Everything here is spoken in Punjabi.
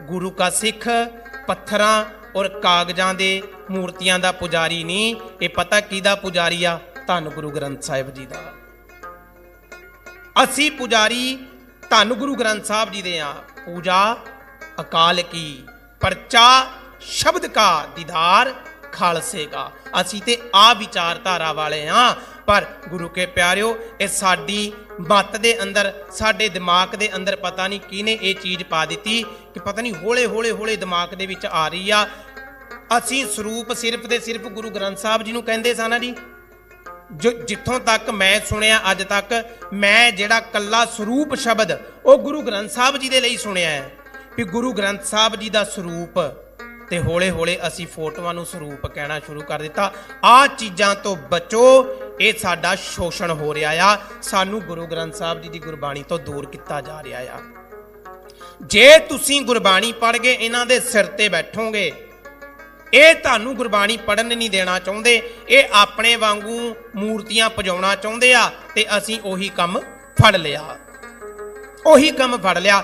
ਗੁਰੂ ਕਾ ਸਿੱਖ, ਪੱਥਰਾਂ ਔਰ ਕਾਗਜ਼ਾਂ ਦੇ ਮੂਰਤੀਆਂ ਦਾ ਪੁਜਾਰੀ ਨਹੀਂ। ਇਹ ਪਤਾ ਕਿਹਦਾ ਪੁਜਾਰੀ ਆ? ਧੰਨ ਗੁਰੂ ਗ੍ਰੰਥ ਸਾਹਿਬ ਜੀ ਦਾ। ਅਸੀਂ ਪੁਜਾਰੀ ਧੰਨ ਗੁਰੂ ਗ੍ਰੰਥ ਸਾਹਿਬ ਜੀ ਦੇ ਆ। ਪੂਜਾ ਅਕਾਲ ਕੀ ਪਰਚਾ ਸ਼ਬਦ ਕਾ ਦੀਦਾਰ ਖਾਲਸੇ ਕਾ। ਅਸੀਂ ਤੇ ਆ ਵਿਚਾਰਧਾਰਾ ਵਾਲੇ ਆ। ਪਰ ਗੁਰੂ ਕੇ ਪਿਆਰਿਓ, ਇਹ ਸਾਡੀ ਮੱਤ ਦੇ ਅੰਦਰ, ਸਾਡੇ ਦਿਮਾਗ ਦੇ ਅੰਦਰ ਪਤਾ ਨਹੀਂ ਕਿਹਨੇ ਇਹ ਚੀਜ਼ ਪਾ ਦਿੱਤੀ ਕਿ ਪਤਾ ਨਹੀਂ ਹੌਲੇ ਹੌਲੇ ਹੌਲੇ ਦਿਮਾਗ ਦੇ ਵਿੱਚ ਆ ਰਹੀ ਆ। ਅਸੀਂ ਸਰੂਪ ਸਿਰਫ ਤੇ ਸਿਰਫ ਗੁਰੂ ਗ੍ਰੰਥ ਸਾਹਿਬ ਜੀ ਨੂੰ ਕਹਿੰਦੇ ਸਾਂ ਨਾ ਜੀ। ਜੋ ਜਿੱਥੋਂ ਤੱਕ ਮੈਂ ਸੁਣਿਆ ਅੱਜ ਤੱਕ, ਮੈਂ ਜਿਹੜਾ ਕੱਲਾ ਸਰੂਪ ਸ਼ਬਦ ਉਹ ਗੁਰੂ ਗ੍ਰੰਥ ਸਾਹਿਬ ਜੀ ਦੇ ਲਈ ਸੁਣਿਆ ਹੈ ਵੀ ਗੁਰੂ ਗ੍ਰੰਥ ਸਾਹਿਬ ਜੀ ਦਾ ਸਰੂਪ ਤੇ ਹੌਲੇ-ਹੌਲੇ ਅਸੀਂ ਫੋਟੋਆਂ ਨੂੰ ਸਰੂਪ ਕਹਿਣਾ ਸ਼ੁਰੂ ਕਰ ਦਿੱਤਾ। ਆ ਚੀਜ਼ਾਂ ਤੋਂ ਬਚੋ ਇਹ ਸਾਡਾ ਸ਼ੋਸ਼ਣ ਹੋ ਰਿਹਾ ਆ। ਸਾਨੂੰ ਗੁਰੂ ਗ੍ਰੰਥ ਸਾਹਿਬ ਜੀ ਦੀ ਗੁਰਬਾਣੀ ਤੋਂ ਦੂਰ ਕੀਤਾ ਜਾ ਰਿਹਾ ਆ। ਜੇ ਤੁਸੀਂ ਗੁਰਬਾਣੀ ਪੜ੍ਹ ਕੇ ਇਹਨਾਂ ਦੇ ਸਿਰ ਤੇ ਬੈਠੋਗੇ, ਇਹ ਤੁਹਾਨੂੰ ਗੁਰਬਾਣੀ ਪੜਨ ਨਹੀਂ ਦੇਣਾ ਚਾਹੁੰਦੇ, ਇਹ ਆਪਣੇ ਵਾਂਗੂ ਮੂਰਤੀਆਂ ਪਜਾਉਣਾ ਚਾਹੁੰਦੇ ਆ ਤੇ ਅਸੀਂ ਉਹੀ ਕੰਮ ਫੜ ਲਿਆ। ਉਹੀ ਕੰਮ ਫੜ ਲਿਆ।